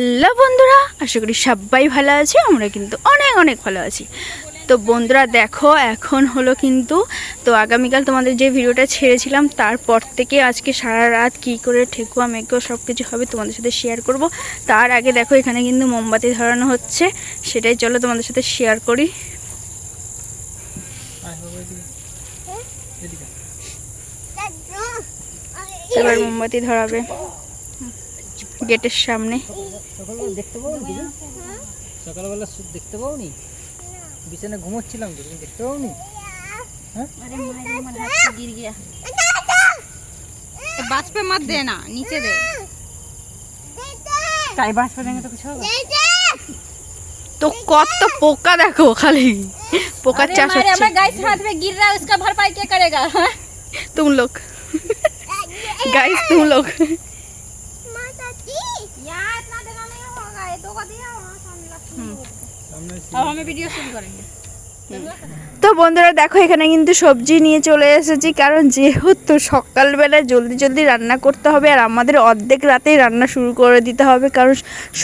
Hello বন্ধুরা, আশা করি সবাই ভালো আছে, আমরা কিন্তু অনেক অনেক ভালো আছি। তো বন্ধুরা, দেখো, এখন হলো কিন্তু, তো আগামীকাল তোমাদের যে ভিডিওটা ছেড়েছিলাম, তারপর থেকে আজকে সারা রাত কী করে ঠেকুয়া মেকুয়া সব কিছু হবে তোমাদের সাথে শেয়ার করব। তার আগে দেখো, এখানে কিন্তু মোমবাতি ধরানো হচ্ছে, সেটাই চলো তোমাদের সাথে শেয়ার করি। এবার মোমবাতি ধরাবে। গেটের সামনে সকালবেলা দেখতে পাবো নি সকালবেলা সু- দেখতে পাবো নি বিছানায় ঘুমোচ্ছিলাম তো তুমি দেখতে পাবো নি बास पे मत देना नीचे दे তাই বাস পেলে তো কিছু হবে তো কত পোকা দেখো খালি পোকার চাষ हमारे হচ্ছে हमारे गाइस हाथ में गिर रहा है उसका भरपाई क्या करेगा हाँ? तुम लोग गाइस तुम लोग अब हमें वीडियो शूट करेंगे তো বন্ধুরা দেখো, এখানে কিন্তু সবজি নিয়ে চলে এসেছি। কারণ যেহেতু সকালবেলা জলদি জলদি রান্না করতে হবে, আর আমাদের অর্ধেক রাতেই রান্না শুরু করে দিতে হবে, কারণ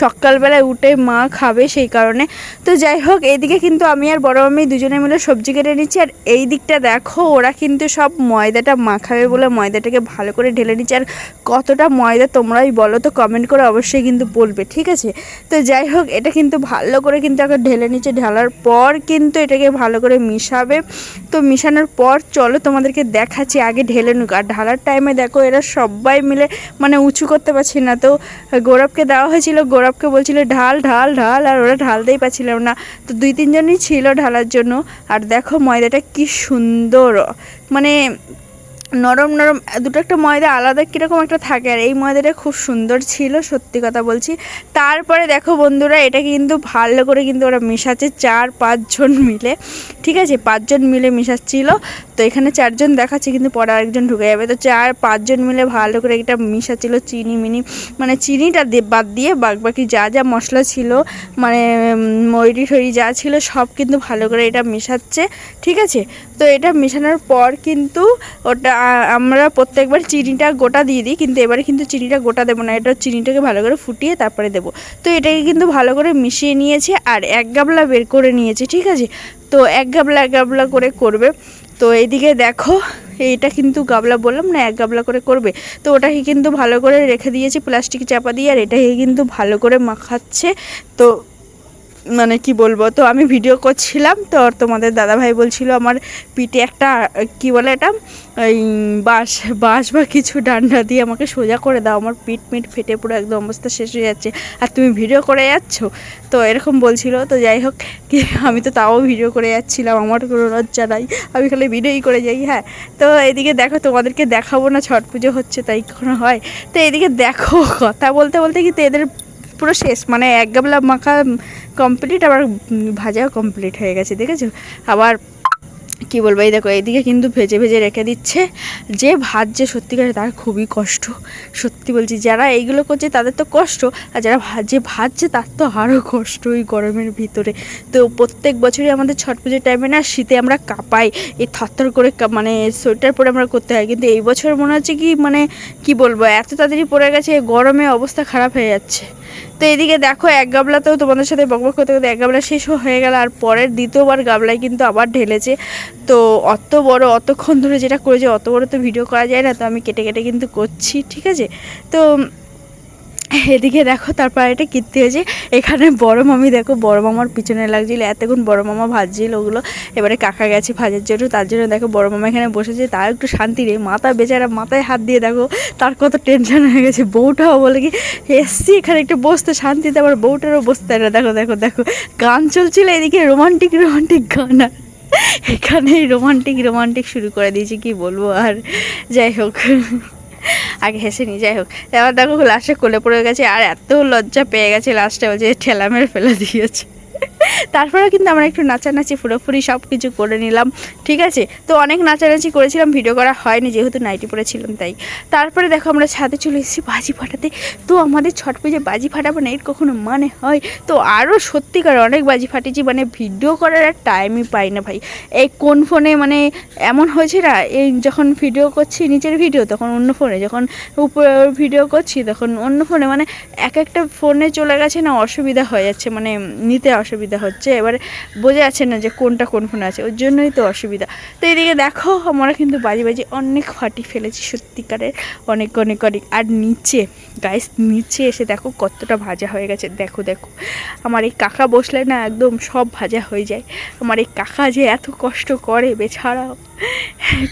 সকালবেলায় উঠে মা খাবে সেই কারণে। তো যাই হোক এইদিকে কিন্তু আমি আর বড় মামি দুজনে মিলে সবজি কেটে নিচ্ছি, আর এই দিকটা দেখো, ওরা কিন্তু সব ময়দাটা মাখাবে বলে ময়দাটাকে ভালো করে ঢেলে নিচ্ছে। আর কতটা ময়দা তোমরাই বলো তো কমেন্ট করে অবশ্যই কিন্তু বলবে, ঠিক আছে? তো যাই হোক, এটা কিন্তু ভালো করে কিন্তু আগে ঢেলে নিচ্ছে। ঢালার পর কিন্তু এটাকে ভালো করে মিশাবে। তো মিশানোর পর চলো তোমাদেরকে দেখাচ্ছি, আগে ঢেলে নুক। আর ঢালার টাইমে দেখো এরা সবাই মিলে মানে উঁচু করতে পারছি না। তো গৌরবকে দেওয়া হয়েছিল, গৌরবকে বলছিল, ঢাল ঢাল ঢাল। আর ওরা ঢালতেই পারছিলাম না। তো দুই, তিনজনই ছিল ঢালার জন্য। আর দেখো ময়দাটা কি সুন্দর। মানে নরম নরম, দুটো একটা ময়দা আলাদা কীরকম একটা থাকে, আর এই ময়দাটা খুব সুন্দর ছিল, সত্যি কথা বলছি। তারপরে দেখো বন্ধুরা, এটা কিন্তু ভালো করে কিন্তু ওরা মেশাচ্ছে চার পাঁচজন মিলে, ঠিক আছে? পাঁচজন মিলে মেশাচ্ছিল, তো এখানে চারজন দেখাচ্ছে, কিন্তু পরে আরেকজন ঢুকে যাবে। তো চার পাঁচজন মিলে ভালো করে এটা মিশাচ্ছিল চিনি মিনি মানে চিনিটা বাদ দিয়ে বাকি যা যা মশলা ছিল মানে ময়রি ঠরি যা ছিল, সব কিন্তু ভালো করে এটা মেশাচ্ছে, ঠিক আছে? তো এটা মেশানোর পর কিন্তু ওটা আমরা প্রত্যেকবার চিনিটা গোটা দিয়ে দিই, কিন্তু এবারে কিন্তু চিনিটা গোটা দেবো না। এটা চিনিটাকে ভালো করে ফুটিয়ে তারপরে দেবো। তো এটাকে কিন্তু ভালো করে মিশিয়ে নিয়েছে আর এক গাবলা বের করে নিয়েছে, ঠিক আছে? তো এক গাবলা এক গাবলা করে করবে। তো এইদিকে দেখো, এইটা কিন্তু গাবলা বললাম না, এক গাবলা করে করবে। তো ওটাকে কিন্তু ভালো করে রেখে দিয়েছি, প্লাস্টিক চাপা দিয়ে, আর এটাকে কিন্তু ভালো করে মাখাচ্ছে। তো মানে কি বলব, তো আমি ভিডিও করছিলাম, তো তোমাদের দাদাভাই বলছিল আমার পিঠে একটা, কি বলে এটা ওই বাঁশ বাঁশ বা কিছু ডান্ডা দিয়ে আমাকে সোজা করে দাও, আমার পিঠ মিট ফেটে পুরো একদম অবস্থা শেষ হয়ে যাচ্ছে। আর তুমি ভিডিও করে যাচ্ছ? তো এরকম বলছিল, তো যাই হোক, কি, আমি তো তাও ভিডিও করে যাচ্ছিলাম, আমার কোনো লজ্জা নাই, আমি খালি ভিডিওই করে যাই হ্যাঁ। তো এদিকে দেখো, তোমাদেরকে দেখাবো না, ছট পুজো হচ্ছে, তাই কোনো হয়? তো এদিকে দেখো, কথা বলতে বলতে কিন্তু এদের পুরো শেষ মানে এক গাবলা মাখা কমপ্লিট আবার ভাজাও কমপ্লিট হয়ে গেছে দেখেছ? আবার কি বলব, এই দেখো, এইদিকে কিন্তু ভেজে ভেজে রেখে দিচ্ছে। যে ভাজছে সত্যিকারে তার খুবই কষ্ট। সত্যি বলছি, যারা এইগুলো করছে তাদের তো কষ্ট, আর যারা ভাজে ভাজছে তার তো আরও কষ্ট ওই গরমের ভিতরে। তো প্রত্যেক বছরই আমাদের ছট পুজোর টাইমে না শীতে আমরা কাঁপাই, এই থরথর করে মানে সোয়েটার পরে আমরা করতে হয়। কিন্তু এই বছর মনে হচ্ছে কি মানে কি বলব, এত তাড়াতাড়ি পড়ে গেছে, গরমে অবস্থা খারাপ হয়ে যাচ্ছে। তো এদিকে দেখো, এক গাবলাতেও তোমাদের সাথে বকবক করতে করতে এক গাবলা শেষও হয়ে গেল, আর পরের দ্বিতীয়বার গাবলায় কিন্তু আবার ঢেলেছে। তো অত বড়, অতক্ষণ ধরে যেটা করেছে, অত বড় তো ভিডিও করা যায় না, তো আমি কেটে কেটে কিন্তু করছি, ঠিক আছে? তো এদিকে দেখো, তারপর এটা কীর্তি হয়েছে, এখানে বড় মামি দেখো, বড় মামার পিছনে লাগছিল, এতক্ষণ বড় মামা ভাজছিল ওগুলো, এবারে কাকা গেছে ভাজার জন্য, তার জন্য দেখো বড় মামা এখানে বসেছে তার একটু শান্তি রে মাথা বেচারা মাথায় হাত দিয়ে দেখো, তার কত টেনশন হয়ে গেছে, বউটাও বলে কি, এসছি এখানে একটু বসতে, শান্তিতে আবার বউটারও বসতে না। দেখো দেখো দেখো, গান চলছিল এদিকে রোমান্টিক রোমান্টিক গান আর এখানে রোমান্টিক রোমান্টিক শুরু করে দিয়েছি, কি বলব আর। যাই হোক, আগে হেসে নি, যাই হোক। এবার দেখো লাস্টে কোলে পড়ে গেছে আর এত লজ্জা পেয়ে গেছে লাস্টে বলছে ঠেলা মেরে ফেলে দিয়েছে। তারপরে কিন্তু আমরা একটু নাচানাচি পুরোপুরি সব কিছু করে নিলাম, ঠিক আছে? তো অনেক নাচানাচি করেছিলাম, ভিডিও করা হয়নি, যেহেতু নাইটি পরেছিলাম, তাই। তারপরে দেখো আমরা ছাদে চলে এসেছি বাজি ফাটাতে। তো আমাদের ছট পুজো বাজি ফাটাবো না এর কখনো মানে হয়? তো আরও সত্যিকার অনেক বাজি ফাটিয়েছি মানে ভিডিও করার আর টাইমই পাই না ভাই। এই কোন ফোনে মানে এমন হয়েছে না, এই যখন ভিডিও করছি, নিচের ভিডিও, তখন অন্য ফোনে, যখন উপর ভিডিও করছি, তখন অন্য ফোনে মানে এক একটা ফোনে চলে গেছে না, অসুবিধা হয়ে যাচ্ছে মানে নিতে অসুবিধা হচ্ছে। এবারে বোঝা যাচ্ছে না যে কোনটা কোন ফোনে আছে, ওর জন্যই তো অসুবিধা। তো এদিকে দেখো, আমরা কিন্তু বাজি বাজি অনেক ফাটি ফেলেছি, সত্যিকারের অনেক অনেক অনেক। আর নিচে গাইস নিচে এসে দেখো কতটা ভাজা হয়ে গেছে। দেখো দেখো, আমার এই কাকা বসলে না একদম সব ভাজা হয়ে যায়। আমার এই কাকা যে এত কষ্ট করে বেছাড়া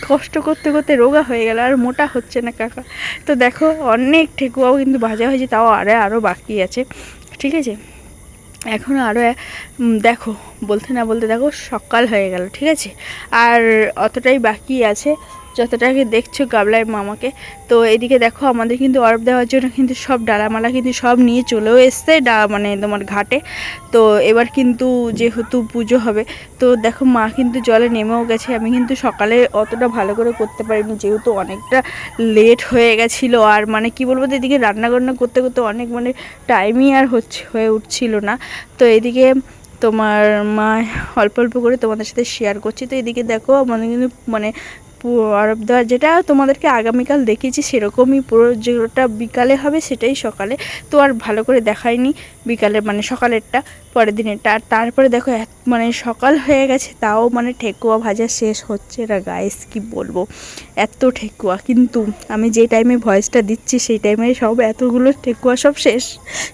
কষ্ট করতে করতে রোগা হয়ে গেল, আর মোটা হচ্ছে না কাকা। তো দেখো, অনেক ঠেকুয়াও কিন্তু ভাজা হয়েছে, তাও আরে আরও বাকি আছে। ঠিক আছে? এখন আরও দেখো, বলতে না বলতে দেখো সকাল হয়ে গেল, ঠিক আছে? আর অতটাই বাকি আছে। যতটাকে দেখছ গাবলায় মামাকে, তো এদিকে দেখো আমাদের কিন্তু অরব দেওয়ার জন্য কিন্তু সব ডালামালা কিন্তু সব নিয়ে চলেও এসছে, ডা মানে তোমার ঘাটে। তো এবার কিন্তু যেহেতু পুজো হবে, তো দেখো মা কিন্তু জলে নেমেও গেছে, আমি কিন্তু সকালে অতটা ভালো করে করতে পারিনি যেহেতু অনেকটা লেট হয়ে গেছিল, আর মানে কি বলব তো এদিকে রান্না বান্না করতে করতে অনেক মানে টাইমই আর হচ্ছে, হয়ে উঠছিল না। তো এদিকে তোমার মা অল্প অল্প করে তোমাদের সাথে শেয়ার করছি, তো এদিকে দেখো আমাদের কিন্তু মানে আরব দেওয়ার যেটা তোমাদেরকে আগামীকাল দেখিয়েছি, সেরকমই পুরো যেটা বিকালে হবে সেটাই সকালে। তো আর ভালো করে দেখাইনি বিকালে মানে সকালেরটা, পরের দিনেরটা। আর তারপরে দেখো মানে সকাল হয়ে গেছে, তাও মানে ঠেকুয়া ভাজা শেষ হচ্ছে না গাইস কি বলব? এত ঠেকুয়া, কিন্তু আমি যে টাইমে ভয়েসটা দিচ্ছি, সেই টাইমে সব এতগুলো ঠেকুয়া সব শেষ।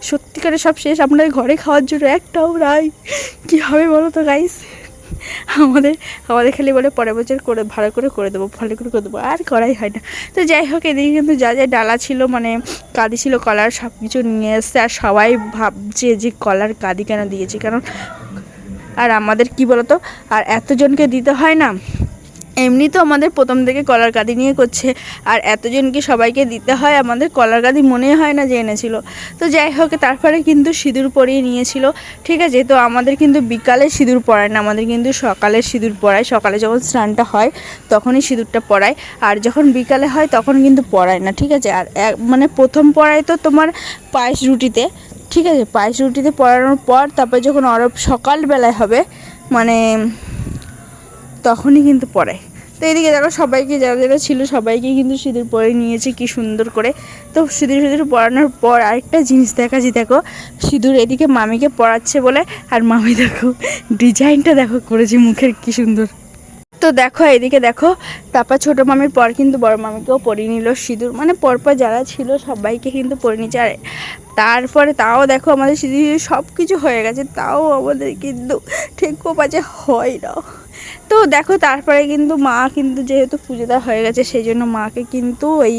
সত্যিকারে সব শেষ আমরা ঘরে খাওয়ার জন্য একটাও নাই। কী হবে বলো তো গাইস আমাদের আমাদের খালি বলে পরের বছর করে, ভালো করে করে দেবো, ভালো করে করে দেবো, আর করাই হয় না। তো যাই হোক, এদিকে কিন্তু যা যা ডালা ছিল মানে কাঁদি ছিল কলার সব কিছু নিয়ে এসছে, আর সবাই ভাবছে যে কলার কাঁদি কেন দিয়েছে, কারণ আর আমাদের কি বলতো, আর এতজনকে দিতে হয় না এমনি তো আমাদের প্রথম থেকে কলার কাঁদি নিয়ে করছে। আর এতজনকে সবাইকে দিতে হয়, আমাদের কলার কাঁদি মনে হয় না যে এনেছিল। তো যাই হোক, তারপরে কিন্তু সিঁদুর পরিয়ে নিয়েছিল। ঠিক আছে, তো আমাদের কিন্তু বিকালে সিঁদুর পরায় না, আমাদের কিন্তু সকালে সিঁদুর পরায়। সকালে যখন স্নানটা হয়, তখনই সিঁদুরটা পরায়। আর যখন বিকালে হয়, তখন কিন্তু পরায় না, ঠিক আছে? আর মানে প্রথম পরায় তো তোমার পায়েস রুটিতে, ঠিক আছে? পায়েস রুটিতে পরানোর পর, তারপর যখন অরব সকালবেলায় হবে মানে তখনই কিন্তু পড়ায় তো এদিকে দেখো সবাইকে, যারা যারা ছিল সবাইকে কিন্তু সিঁদুর পরে নিয়েছে, কি সুন্দর করে। তো সিঁদুর সিঁদুর পরানোর পর আরেকটা জিনিস দেখাচ্ছি দেখো, সিঁদুর এদিকে মামিকে পরাচ্ছে বলে, আর মামি দেখো, ডিজাইনটা দেখো করেছে মুখের কি সুন্দর। তো দেখো, এদিকে দেখো, তারপর ছোটো মামির পর কিন্তু বড় মামিকেও পরিয়ে নিল সিঁদুর। মানে পরপর যারা ছিল সবাইকে কিন্তু পরে নিচ্ছে আর তারপরে তাও দেখো আমাদের সিঁদুর সব কিছু হয়ে গেছে, তাও আমাদের কিন্তু ঠেকো পাচে হয় না। তো দেখো, তারপরে কিন্তু মা কিন্তু যেহেতু পুজো দেওয়া হয়ে গেছে, সেই জন্য মাকে কিন্তু ওই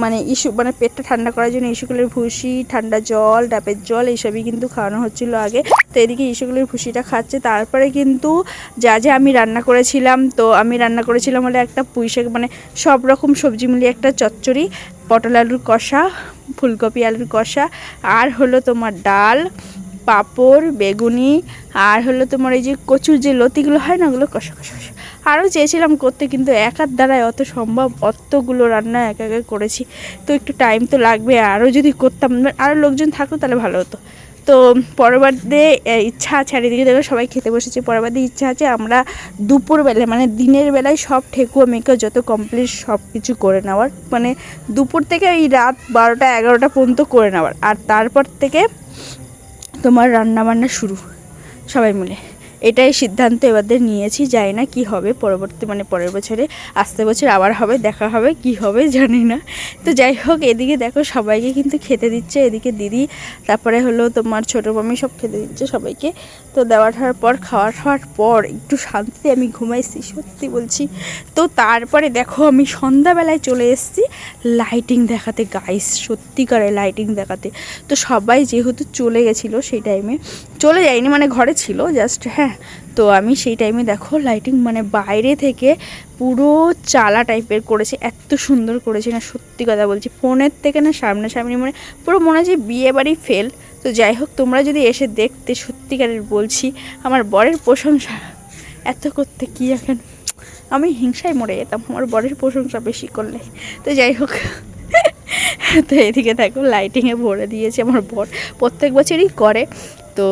মানে ইস্যু মানে পেটটা ঠান্ডা করার জন্য ইস্যুগুলোর ভুসি, ঠান্ডা জল, ডাবের জল, এইসবই কিন্তু খাওয়ানো হচ্ছিল আগে। তো এদিকে ইস্যুগুলোর ভুসিটা খাচ্ছে। তারপরে কিন্তু যা যা আমি রান্না করেছিলাম, তো আমি রান্না করেছিলাম হলে একটা পুঁই শাক মানে সব রকম সবজি মিলিয়ে একটা চচ্চড়ি, পটল আলুর কষা, ফুলকপি আলুর কষা, আর হলো তোমার ডাল পাঁপড়, বেগুনি আর হলো তোমার এই যে কচুর যে লতিগুলো হয় না ওগুলো কষা কষা কষা। আরও চেয়েছিলাম করতে কিন্তু একার দ্বারাই অত সম্ভব, অতগুলো রান্না একা একা করেছি। তো একটু টাইম তো লাগবে, আরও যদি করতাম, আরও লোকজন থাকতো তাহলে ভালো হতো। তো পরবার দিয়ে ইচ্ছা আছে, আর এদিকে দেখো সবাই খেতে বসেছে। পরবার দিয়ে ইচ্ছা আছে, আমরা দুপুরবেলায় মানে দিনের বেলায় সব ঠেকুয়া, মেকুয়া যত কমপ্লিট সব কিছু করে নেওয়ার। মানে দুপুর থেকে এই রাত বারোটা, এগারোটা পর্যন্ত করে নেওয়ার। আর তারপর থেকে তোমার রান্নাবান্না শুরু। সবাই মিলে। এটাই সিদ্ধান্ত এবারে নিয়েছি, জানি না কি হবে পরবর্তী মানে পরের বছরে, আসতে বছর আবার হবে, দেখা হবে, কি হবে জানি না। তো যাই হোক, এদিকে দেখো সবাইকে কিন্তু খেতে দিচ্ছে, এদিকে দিদি, তারপরে হলো তোমার ছোটো মামি সব খেতে দিচ্ছে সবাইকে। তো দেওয়া ঠাওয়ার পর খাওয়া খাওয়ার পর, একটু শান্তিতে আমি ঘুমাইছি, সত্যি বলছি। তো তারপরে দেখো আমি সন্ধ্যাবেলায় চলে এসেছি লাইটিং দেখাতে গাইস সত্যিকারে লাইটিং দেখাতে। তো সবাই যেহেতু চলে গেছিল সেই টাইমে চলে যায়নি মানে ঘরে ছিল জাস্ট হ্যাঁ তো আমি সেই টাইমে দেখো লাইটিং মানে বাইরে থেকে পুরো চালা টাইপের করেছে, এত সুন্দর করেছে না, সত্যি কথা বলছি। ফোনের থেকে না সামনাসামনি মানে পুরো মনে হয় বিয়ে বাড়ি ফেল তো যাই হোক, তোমরা যদি এসে দেখতে সত্যিকারের বলছি, আমার বরের প্রশংসা, এত করতে কি এখন? আমি হিংসায় মরে যেতাম, আমার বরের প্রশংসা বেশি করলে। তো যাই হোক, তো এদিকে দেখো লাইটিংয়ে ভরে দিয়েছে আমার বর। প্রত্যেক বছরই করে, তো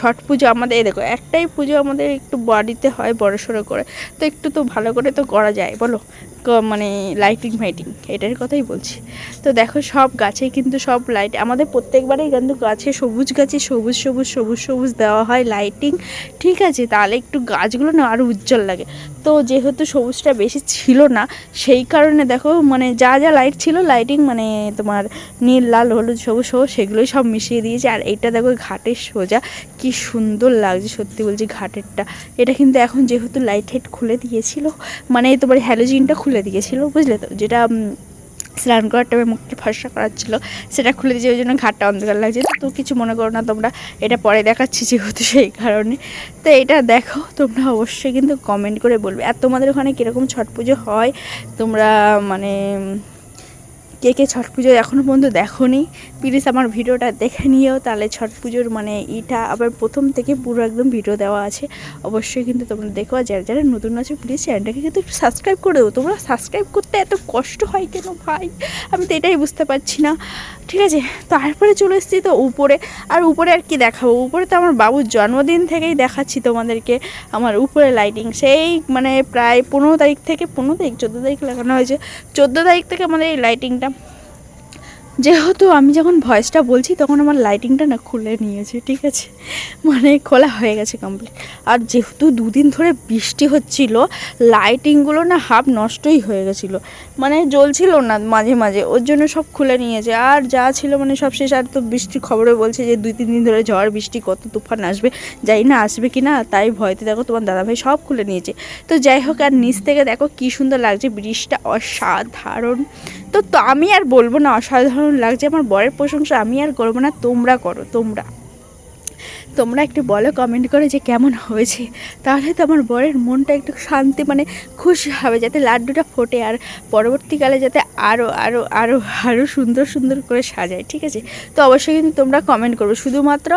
ছট পুজো আমাদের দেখো, একটাই পুজো আমাদের একটু বাড়িতে হয় বড় সড়ো করে, তো একটু তো ভালো করে তো করা যায়, বলো? মানে লাইটিং ফাইটিং এটার কথাই বলছি। তো দেখো সব গাছেই কিন্তু সব লাইট আমাদের প্রত্যেকবারেই কিন্তু গাছে সবুজ গাছে সবুজ সবুজ সবুজ সবুজ দেওয়া হয় লাইটিং ঠিক আছে? তাহলে একটু গাছগুলো না আরও উজ্জ্বল লাগে। তো যেহেতু সবুজটা বেশি ছিল না, সেই কারণে দেখো মানে যা যা লাইট ছিল লাইটিং মানে তোমার নীল, লাল, হলুদ, সবুজ সবুজ, সেগুলোই সব মিশিয়ে দিয়েছে। আর এইটা দেখো ঘাটের সোজা, কি সুন্দর লাগছে সত্যি বলছি ঘাটেরটা। এটা কিন্তু এখন যেহেতু লাইট হেড খুলে দিয়েছিল মানে তোমার হ্যালোজিনটা খুলে দিয়েছিল, বুঝলে তো? যেটা স্নান করার টাইমে মুখটা ফর্সা করার ছিল, সেটা খুলে দিয়েছে, ওই জন্য ঘাটটা অন্ধকার লাগছে। তো কিছু মনে করো না তোমরা, এটা পরে দেখাচ্ছি যেহেতু সেই কারণে। তো এটা দেখো, তোমরা অবশ্যই কিন্তু কমেন্ট করে বলবে। আর তোমাদের ওখানে কীরকম ছট পুজো হয়? তোমরা মানে কে কে ছট পুজো এখনও পর্যন্ত দেখোনি প্লিজ আমার ভিডিওটা দেখে নিও, তাহলে ছট পুজোর মানে ইটা আবার প্রথম থেকে পুরো একদম ভিডিও দেওয়া আছে, অবশ্যই কিন্তু তোমরা দেখো যারা যারা নতুন আছে প্লিজ চ্যানেলটাকে কিন্তু একটু সাবস্ক্রাইব করে দেবো তোমরা সাবস্ক্রাইব করতে এত কষ্ট হয় কেন ভাই? আমি তো এটাই বুঝতে পারছি না। ঠিক আছে, তারপরে চলে এসেছি তো উপরে, আর উপরে আর কি দেখাবো? উপরে তো আমার বাবুর জন্মদিন থেকেই দেখাচ্ছি তোমাদেরকে, আমার উপরে লাইটিং সেই মানে প্রায় পনেরো তারিখ থেকে, পনেরো তারিখ, চোদ্দ তারিখ লাগানো হয়েছে, চোদ্দ তারিখ থেকে আমাদের এই লাইটিংটা যেহেতু আমি যখন ভয়েসটা বলছি, তখন আমার লাইটিংটা না খুলে নিয়েছে, ঠিক আছে? মানে খোলা হয়ে গেছে কমপ্লিট আর যেহেতু দুদিন ধরে বৃষ্টি হচ্ছিল লাইটিংগুলো না হাফ নষ্টই হয়ে গেছিল। মানে জ্বলছিল না মাঝে মাঝে, ওর জন্য সব খুলে নিয়েছে। আর যা ছিল মানে সব শেষ। আর তো বৃষ্টির খবরে বলছে যে দুই তিন দিন ধরে ঝড়, বৃষ্টি, কত তুফান আসবে যাই না আসবে কি না তাই ভয়তে দেখো তোমার দাদাভাই সব খুলে নিয়েছে। তো যাই হোক, আর নিচ থেকে দেখো কী সুন্দর লাগছে, বৃষ্টিটা অসাধারণ। তো তো আমি আর বলব না, অসাধারণ লাগছে। আমার বরের প্রশংসা আমি আর করব না তোমরা করো তোমরা। তোমরা একটু বলো কমেন্ট করে যে কেমন হয়েছে। তাহলে তো আমার বরের মনটা একটু শান্তি মানে খুশি হবে, যাতে লাড্ডুটা ফোটে আর পরবর্তীকালে যাতে আরও আরও আরও আরও সুন্দর সুন্দর করে সাজায়, ঠিক আছে? তো অবশ্যই কিন্তু তোমরা কমেন্ট করো শুধুমাত্র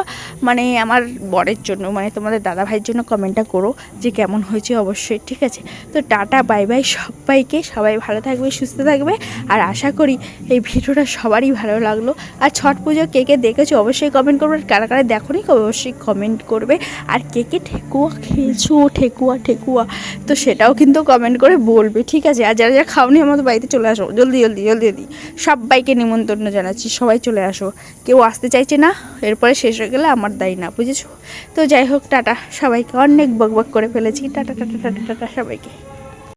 মানে আমার বরের জন্য মানে তোমাদের দাদা ভাইয়ের জন্য কমেন্টটা করো যে কেমন হয়েছে অবশ্যই, ঠিক আছে? তো টাটা বাই বাই সবাইকে। সবাই ভালো থাকবে, সুস্থ থাকবে। আর আশা করি এই ভিডিওটা সবারই ভালো লাগল। আর ছট পুজো কে কে দেখেছ অবশ্যই কমেন্ট করবে। আর কারা কারা দেখো নি অবশ্যই কমেন্ট করবে। আর কে কে ঠেকুয়া খেয়েছো? ঠেকুয়া ঠেকুয়া। তো সেটাও কিন্তু কমেন্ট করে বলবে, ঠিক আছে? আর যারা যারা খাওনি, আমাদের বাড়িতে চলে আসো। জলদি জলদি জলদি জলদি। সবাইকে নিমন্ত্রণ জানাচ্ছি। সবাই চলে আসো। কেউ আসতে চাইছে না, এরপরে শেষ হয়ে গেলে আমার দায়ী না, বুঝেছ? তো যাই হোক, টাটা। সবাইকে অনেক বক বক করে ফেলেছি। টাটা টাটা টাটা টাটা, সবাইকে।